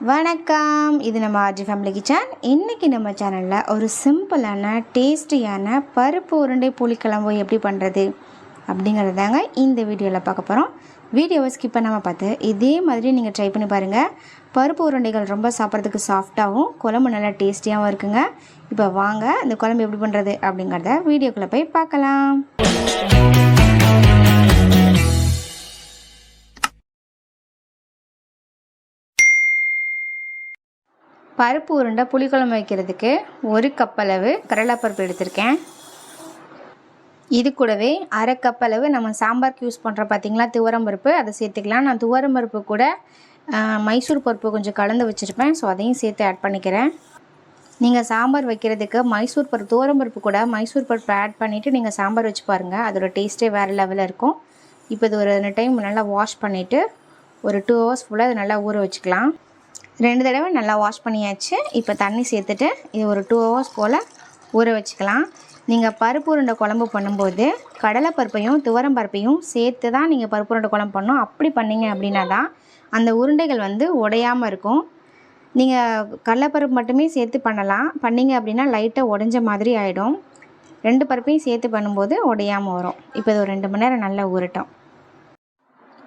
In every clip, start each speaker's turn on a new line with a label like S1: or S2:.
S1: வணக்கம். இது நம்ம ஆர்ஜி ஃபேமிலி கிச்சன் இன்றைக்கி நம்ம சேனலில் ஒரு சிம்பிளான டேஸ்டியான பருப்பு உருண்டை புளிக்குழம்பு எப்படி பண்ணுறது அப்படிங்கிறது தாங்க இந்த வீடியோவில் பார்க்க போகிறோம் வீடியோவை ஸ்கிப் பண்ணாமல் பார்த்து இதே மாதிரி நீங்கள் ட்ரை பண்ணி பாருங்கள் பருப்பு உருண்டைகள் ரொம்ப சாப்பிட்றதுக்கு சாஃப்டாகவும் குழம்பு நல்லா டேஸ்டியாகவும் இருக்குங்க. இப்போ வாங்க இந்த குழம்பு எப்படி பண்ணுறது அப்படிங்கிறத வீடியோக்குள்ளே போய் பார்க்கலாம். பருப்பு உருண்டை புளிக்குழம்பு வைக்கிறதுக்கு ஒரு கப் அளவு கடலைப்பருப்பு எடுத்திருக்கேன். இது கூடவே அரை கப் அளவு நம்ம சாம்பாருக்கு யூஸ் பண்ணுற பார்த்திங்களா துவரம் பருப்பு அதை சேர்த்துக்கலாம். நான் துவரம் பருப்பு கூட மைசூர் பருப்பு கொஞ்சம் கலந்து வச்சுருப்பேன். ஸோ அதையும் சேர்த்து ஆட் பண்ணிக்கிறேன். நீங்கள் சாம்பார் வைக்கிறதுக்கு மைசூர் பருப்பு துவரம் பருப்பு கூட மைசூர் பருப்பு ஆட் பண்ணிவிட்டு நீங்கள் சாம்பார் வச்சு பாருங்கள் அதோட டேஸ்ட்டே வேறு லெவலில் இருக்கும். இப்போ இது ஒரு ரெண்டு டைம் நல்லா வாஷ் பண்ணிவிட்டு ஒரு டூ ஹவர்ஸ் ஃபுல்லாக அதை நல்லா ஊற வச்சுக்கலாம். ரெண்டு தடவை நல்லா வாஷ் பண்ணியாச்சு. இப்போ தண்ணி சேர்த்துட்டு இது ஒரு டூ ஹவர்ஸ் போல் ஊற வச்சுக்கலாம். நீங்கள் பருப்பு உருண்டை குழம்பு பண்ணும்போது கடலைப்பருப்பையும் துவரம் பருப்பையும் சேர்த்து தான் நீங்கள் பருப்பு உருண்டை குழம்பு பண்ணணும். அப்படி பண்ணிங்க அப்படின்னா தான் அந்த உருண்டைகள் வந்து உடையாமல் இருக்கும். நீங்கள் கடலைப்பருப்பு மட்டுமே சேர்த்து பண்ணலாம். பண்ணீங்க அப்படின்னா லைட்டாக உடஞ்ச மாதிரி ஆகிடும் ரெண்டு பருப்பையும் சேர்த்து பண்ணும்போது உடையாமல் வரும். இப்போ இது ஒரு ரெண்டு மணி நேரம் நல்லா ஊறட்டும்.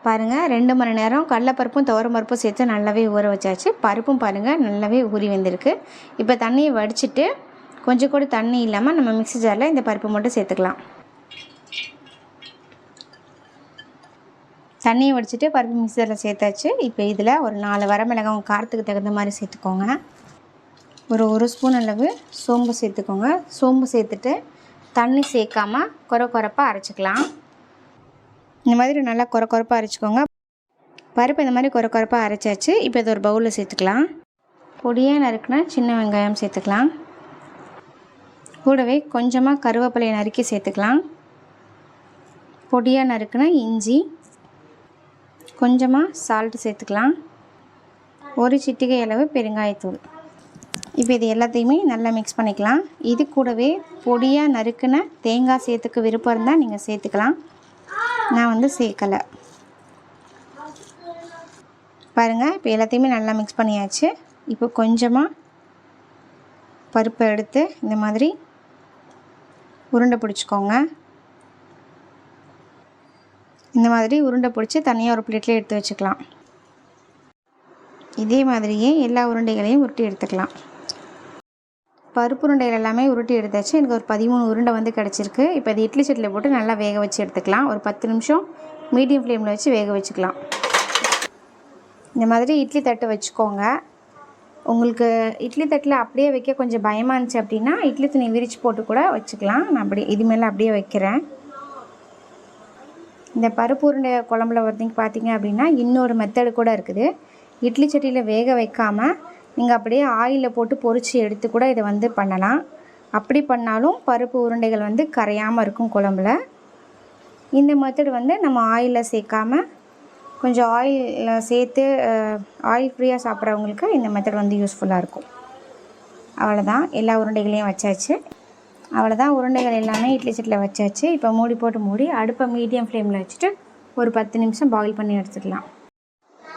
S1: பாருங்கள் ரெண்டு மணி நேரம் கடலைப்பருப்பும் துவரம் பருப்பும் சேர்த்து நல்லாவே ஊற வச்சாச்சு. பருப்பும் பாருங்கள் நல்லாவே ஊறி வந்திருக்கு. இப்போ தண்ணியை வடிச்சிட்டு கொஞ்சம் கூட தண்ணி இல்லாமல் நம்ம மிக்ஸி ஜாரில் இந்த பருப்பு மட்டும் சேர்த்துக்கலாம். தண்ணியை வடிச்சிட்டு பருப்பு மிக்சரில் சேர்த்தாச்சு. இப்போ இதில் ஒரு நாலு வரமிளகாய் உங்கள் காரத்துக்கு தகுந்த மாதிரி சேர்த்துக்கோங்க. ஒரு ஒரு ஸ்பூன் அளவு சோம்பு சேர்த்துக்கோங்க. சோம்பு சேர்த்துட்டு தண்ணி சேர்க்காம குறை குறைப்பாக அரைச்சிக்கலாம். இந்த மாதிரி நல்லா குறை குறைப்பாக அரைச்சிக்கோங்க. பருப்பு இந்த மாதிரி குறை குறைப்பாக அரைச்சாச்சு. இப்போ இது ஒரு பவுலில் சேர்த்துக்கலாம். பொடியாக நறுக்குனா சின்ன வெங்காயம் சேர்த்துக்கலாம். கூடவே கொஞ்சமாக கருவேப்பிலையை நறுக்கி சேர்த்துக்கலாம். பொடியாக நறுக்குனா இஞ்சி கொஞ்சமாக சால்ட்டு சேர்த்துக்கலாம். ஒரு சிட்டிகை அளவு பெருங்காயத்தூள். இப்போ இது எல்லாத்தையுமே நல்லா மிக்ஸ் பண்ணிக்கலாம். இது கூடவே பொடியாக நறுக்குன தேங்காய் சேர்த்துக்க விருப்பம் இருந்தால் நீங்கள் சேர்த்துக்கலாம். நான் வந்து சேர்க்கலை. பாருங்கள் இப்போ எல்லாத்தையுமே நல்லா மிக்ஸ் பண்ணியாச்சு. இப்போ கொஞ்சமாக பருப்பை எடுத்து இந்த மாதிரி உருண்டை பிடிச்சிக்கோங்க. இந்த மாதிரி உருண்டை பிடிச்சி தனியாக ஒரு பிளேட்டில் எடுத்து வச்சுக்கலாம். இதே மாதிரியே எல்லா உருண்டைகளையும் உருட்டி எடுத்துக்கலாம். பருப்பு உருண்டைகள் எல்லாமே உருட்டி எடுத்தாச்சு. எனக்கு ஒரு பதிமூணு உருண்டை வந்து கிடச்சிருக்கு. இப்போ இது இட்லி சட்டியில் போட்டு நல்லா வேக வச்சு எடுத்துக்கலாம். ஒரு பத்து நிமிஷம் மீடியம் ஃப்ளேமில் வச்சு வேக வச்சுக்கலாம். இந்த மாதிரி இட்லி தட்டு வச்சுக்கோங்க. உங்களுக்கு இட்லி தட்டில் அப்படியே வைக்க கொஞ்சம் பயமாக இருந்துச்சு அப்படின்னா இட்லி துணி விரிச்சு போட்டு கூட வச்சுக்கலாம். நான் அப்படி இது மேலே அப்படியே வைக்கிறேன். இந்த பருப்பு உருண்டை குழம்புல வந்து பார்த்தீங்க அப்படின்னா இன்னொரு மெத்தடு கூட இருக்குது. இட்லி சட்டியில் வேக வைக்காமல் நீங்கள் அப்படியே ஆயிலில் போட்டு பொறிச்சு எடுத்து கூட இதை வந்து பண்ணலாம். அப்படி பண்ணாலும் பருப்பு உருண்டைகள் வந்து கரையாமல் இருக்கும் குழம்புல. இந்த மெத்தட் வந்து நம்ம ஆயிலில் சேர்க்காம கொஞ்சம் ஆயில் சேர்த்து ஆயில் ஃப்ரீயாக சாப்பிட்றவங்களுக்கு இந்த மெத்தட் வந்து யூஸ்ஃபுல்லாக இருக்கும். அவ்வளோதான் எல்லா உருண்டைகளையும் வச்சாச்சு. அவ்வளோதான் உருண்டைகள் எல்லாமே இட்லி சட்டில் வச்சாச்சு. இப்போ மூடி போட்டு மூடி அடுப்பை மீடியம் ஃப்ளேமில் வச்சுட்டு ஒரு பத்து நிமிஷம் பாயில் பண்ணி எடுத்துக்கலாம்.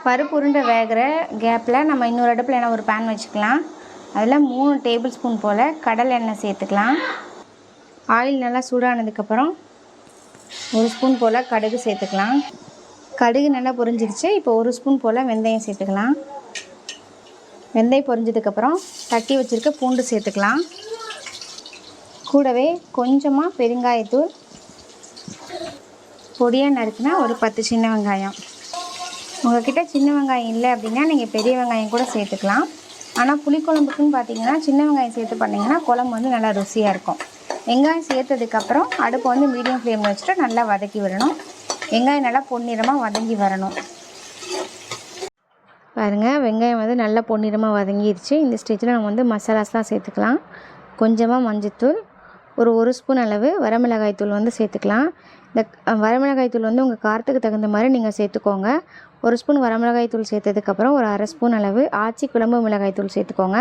S1: பருப்பு உருண்டை வேகிற கேப்பில் நம்ம இன்னொரு அடுப்பில் என்ன ஒரு பேன் வச்சுக்கலாம். அதில் மூணு டேபிள் ஸ்பூன் போல் கடல் எண்ணெய் சேர்த்துக்கலாம். ஆயில் நல்லா சூடானதுக்கப்புறம் ஒரு ஸ்பூன் போல் கடுகு சேர்த்துக்கலாம். கடுகு நல்லா பொரிஞ்சிருச்சு. இப்போ ஒரு ஸ்பூன் போல் வெந்தயம் சேர்த்துக்கலாம். வெந்தயம் பொரிஞ்சதுக்கப்புறம் தட்டி வச்சுருக்க பூண்டு சேர்த்துக்கலாம். கூடவே கொஞ்சமாக பெருங்காயத்தூள் பொடியாக நறுக்குனா ஒரு பத்து சின்ன வெங்காயம். உங்ககிட்ட சின்ன வெங்காயம் இல்லை அப்படின்னா நீங்கள் பெரிய வெங்காயம் கூட சேர்த்துக்கலாம். ஆனால் புளிக்குழம்புக்குன்னு பார்த்தீங்கன்னா சின்ன வெங்காயம் சேர்த்து பண்ணிங்கன்னா குழம்பு வந்து நல்லா ருசியாக இருக்கும். வெங்காயம் சேர்த்ததுக்கப்புறம் அடுப்பு வந்து மீடியம் ஃப்ளேமில் வச்சுட்டு நல்லா வதக்கி விடணும். வெங்காயம் நல்லா பொன்னிறமாக வதங்கி வரணும். பாருங்கள் வெங்காயம் வந்து நல்லா பொன்னிறமாக வதங்கிடுச்சு இந்த ஸ்டேஜில் நம்ம வந்து மசாலாஸ்லாம் சேர்த்துக்கலாம். கொஞ்சமாக மஞ்சத்தூள் ஒரு ஒரு ஸ்பூன் அளவு வரமிளகாய் தூள் வந்து சேர்த்துக்கலாம். இந்த வரமிளகாய் தூள் வந்து உங்கள் காரத்துக்கு தகுந்த மாதிரி நீங்கள் சேர்த்துக்கோங்க. ஒரு ஸ்பூன் வரமிளகாய் தூள் சேர்த்ததுக்கப்புறம் ஒரு அரை ஸ்பூன் அளவு ஆச்சி குழம்பு மிளகாய் தூள் சேர்த்துக்கோங்க.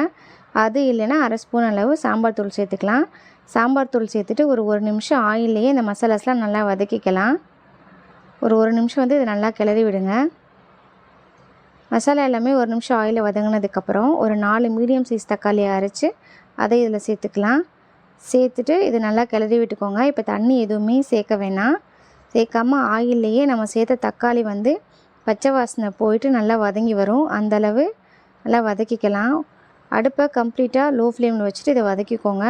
S1: அது இல்லைன்னா அரை ஸ்பூன் அளவு சாம்பார் தூள் சேர்த்துக்கலாம். சாம்பார் தூள் சேர்த்துட்டு ஒரு ஒரு நிமிஷம் ஆயிலேயே இந்த மசாலாஸ்லாம் நல்லா வதக்கிக்கலாம். ஒரு ஒரு நிமிஷம் வந்து இதை நல்லா கிளறி விடுங்க. மசாலா எல்லாமே ஒரு நிமிஷம் ஆயிலில் வதங்கினதுக்கப்புறம் ஒரு நாலு மீடியம் சைஸ் தக்காளியை அரைச்சி அதை இதில் சேர்த்துக்கலாம். சேர்த்துட்டு இது நல்லா கிளறி விட்டுக்கோங்க. இப்போ தண்ணி எதுவுமே சேர்க்க வேணாம். சேர்க்காம ஆயில்லையே நம்ம சேர்த்த தக்காளி வந்து பச்சை வாசனை போயிட்டு நல்லா வதங்கி வரும். அந்தளவு நல்லா வதக்கிக்கலாம். அடுப்பை கம்ப்ளீட்டாக லோ ஃப்ளேமில் வச்சுட்டு இதை வதக்கிக்கோங்க.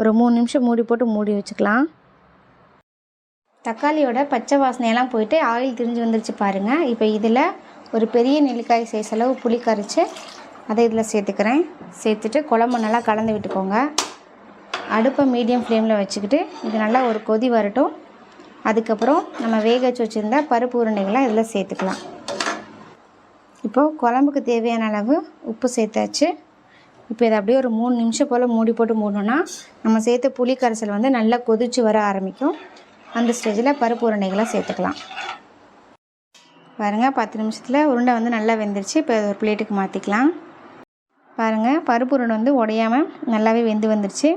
S1: ஒரு மூணு நிமிஷம் மூடி போட்டு மூடி வச்சுக்கலாம். தக்காளியோட பச்சை வாசனையெல்லாம் போயிட்டு ஆயில் திரிஞ்சு வந்துருச்சு பாருங்கள் இப்போ இதில் ஒரு பெரிய நெல்லிக்காய் சைஸ் அளவு புளி கரைச்சி அதை இதில் சேர்த்துக்கிறேன். சேர்த்துட்டு குழம்பு நல்லா கலந்து விட்டுக்கோங்க. அடுப்பை மீடியம் ஃப்ளேமில் வச்சுக்கிட்டு இது நல்லா ஒரு கொதி வரட்டும். அதுக்கப்புறம் நம்ம வேக வச்சு வச்சுருந்த பருப்பு உருண்டைகளை இதில் சேர்த்துக்கலாம். இப்போது குழம்புக்கு தேவையான அளவு உப்பு சேர்த்தாச்சு. இப்போ இதை அப்படியே ஒரு மூணு நிமிஷம் போல் மூடி போட்டு மூடணும்னா நம்ம சேர்த்த புளி கரைசல் வந்து நல்லா கொதித்து வர ஆரம்பிக்கும். அந்த ஸ்டேஜில் பருப்பு உருண்டைகளை சேர்த்துக்கலாம். பாருங்கள் பத்து நிமிஷத்தில் உருண்டை வந்து நல்லா வெந்துருச்சு. இப்போ ஒரு பிளேட்டுக்கு மாற்றிக்கலாம் பாருங்கள் பருப்பு உருண்டை வந்து உடையாமல் நல்லாவே வெந்து வந்துருச்சு.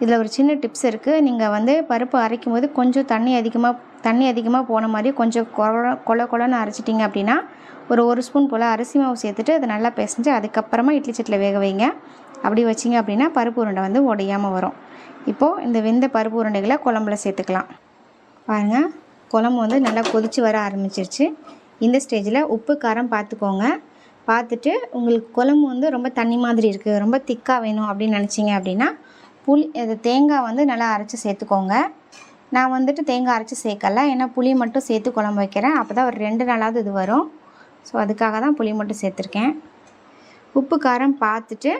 S1: இதில் ஒரு சின்ன டிப்ஸ் இருக்குது நீங்கள் வந்து பருப்பு அரைக்கும் போது கொஞ்சம் தண்ணி அதிகமாக தண்ணி அதிகமாக போன மாதிரி கொஞ்சம் கொல கொல கொலன்னு அரைச்சிட்டிங்க அப்படின்னா ஒரு ஒரு ஸ்பூன் போல் அரிசி மாவு சேர்த்துட்டு அதை நல்லா பிசைஞ்சு அதுக்கப்புறமா இட்லி சட்டியில் வேக வைங்க. அப்படி வச்சிங்க அப்படின்னா பருப்பு உருண்டை வந்து உடையாமல் வரும். இப்போது இந்த வெந்த பருப்பு உருண்டைகளை குழம்புல சேர்த்துக்கலாம். பாருங்கள் குழம்பு வந்து நல்லா கொதித்து வர ஆரம்பிச்சிருச்சு. இந்த ஸ்டேஜில் உப்பு காரம் பார்த்துக்கோங்க. பார்த்துட்டு உங்களுக்கு குழம்பு வந்து ரொம்ப தண்ணி மாதிரி இருக்குது ரொம்ப திக்காக வேணும் அப்படின்னு நினச்சிங்க அப்படின்னா புளி இது தேங்காய் வந்து நல்லா அரைச்சி சேர்த்துக்கோங்க. நான் வந்துட்டு தேங்காய் அரைச்சி சேர்க்கல. ஏன்னா புளி மட்டும் சேர்த்து குழம்பு வைக்கிறேன். அப்போ தான் ஒரு ரெண்டு நாளாவது இது வரும். ஸோ அதுக்காக தான் புளி மட்டும் சேர்த்துருக்கேன். உப்பு காரம் பார்த்துட்டு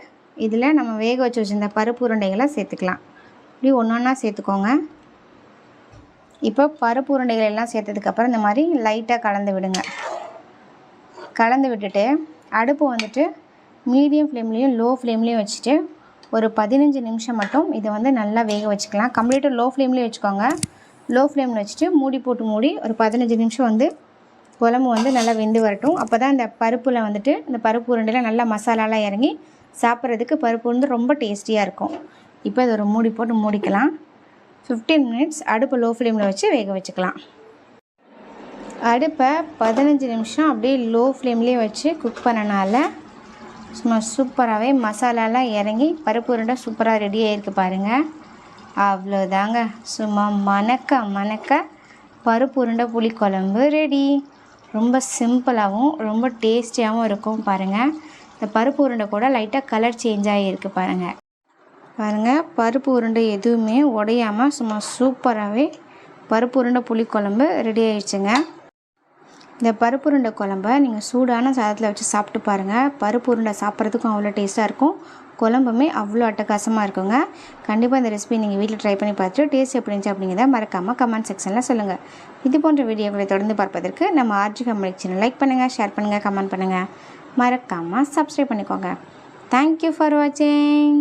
S1: இதில் நம்ம வேக வச்சு வச்சுருந்த பருப்பு உருண்டைகளை சேர்த்துக்கலாம். இப்படி ஒன்று ஒன்றா சேர்த்துக்கோங்க. இப்போ பருப்பு உருண்டைகள் எல்லாம் சேர்த்ததுக்கப்புறம் இந்த மாதிரி லைட்டாக கலந்து விடுங்க. கலந்து விட்டுட்டு அடுப்பு வந்துட்டு மீடியம் ஃப்ளேம்லேயும் லோ ஃப்ளேம்லேயும் வச்சுட்டு ஒரு பதினஞ்சு நிமிஷம் மட்டும் இதை வந்து நல்லா வேக வச்சுக்கலாம். கம்ப்ளீட்டாக லோ ஃப்ளேம்லேயே வச்சுக்கோங்க. லோ ஃப்ளேமில் வச்சுட்டு மூடி போட்டு மூடி ஒரு பதினஞ்சு நிமிஷம் வந்து குழம்பு வந்து நல்லா வெந்து வரட்டும். அப்போ தான் இந்த பருப்பில் வந்துட்டு இந்த பருப்பு உருண்டையில் நல்லா மசாலாலாம் இறங்கி சாப்பிட்றதுக்கு பருப்பு வந்து ரொம்ப டேஸ்டியாக இருக்கும். இப்போ இதை ஒரு மூடி போட்டு மூடிக்கலாம். ஃபிஃப்டீன் மினிட்ஸ் அடுப்பை லோ ஃப்ளேமில் வச்சு வேக வச்சுக்கலாம். அடுப்பை பதினஞ்சு நிமிஷம் அப்படியே லோ ஃப்ளேம்லேயே வச்சு குக் பண்ணனால சும்மா சூப்பராகவே மசாலாலாம் இறங்கி பருப்பு உருண்டை சூப்பராக ரெடி ஆகிருக்கு பாருங்கள் அவ்வளோதாங்க. சும்மா மணக்க மணக்க பருப்பு உருண்டை புளிக்குழம்பு ரெடி ரொம்ப சிம்பிளாகவும் ரொம்ப டேஸ்டியாகவும் இருக்கும் பாருங்கள் இந்த பருப்பு உருண்டை கூட லைட்டாக கலர் சேஞ்ச் ஆகியிருக்கு பாருங்கள் பாருங்கள் பருப்பு உருண்டை எதுவுமே உடையாமல் சும்மா சூப்பராகவே பருப்பு உருண்டை புளிக்குழம்பு ரெடி ஆயிடுச்சுங்க. இந்த பருப்பு உருண்டை குழம்ப நீங்கள் சூடான சாதத்தில் வச்சு சாப்பிட்டு பாருங்கள் பருப்பு உருண்டை சாப்பிட்றதுக்கும் அவ்வளோ டேஸ்ட்டாக இருக்கும். குழம்புமே அவ்வளோ அட்டகாசமாக இருக்குங்க. கண்டிப்பாக இந்த ரெசிபி நீங்கள் வீட்டில் ட்ரை பண்ணி பார்த்துட்டு டேஸ்ட் எப்படி இருந்துச்சு அப்படிங்கிறத மறக்காமல் கமெண்ட் செக்ஷனில் சொல்லுங்கள் இது போன்ற வீடியோக்களை தொடர்ந்து பார்ப்பதற்கு நம்ம ஆர்ஜி ஃபேமிலி சேனல் லைக் பண்ணுங்கள் ஷேர் பண்ணுங்கள் கமெண்ட் பண்ணுங்கள் மறக்காமல் சப்ஸ்கிரைப் பண்ணிக்கோங்க. தேங்க்யூ ஃபார் வாட்சிங்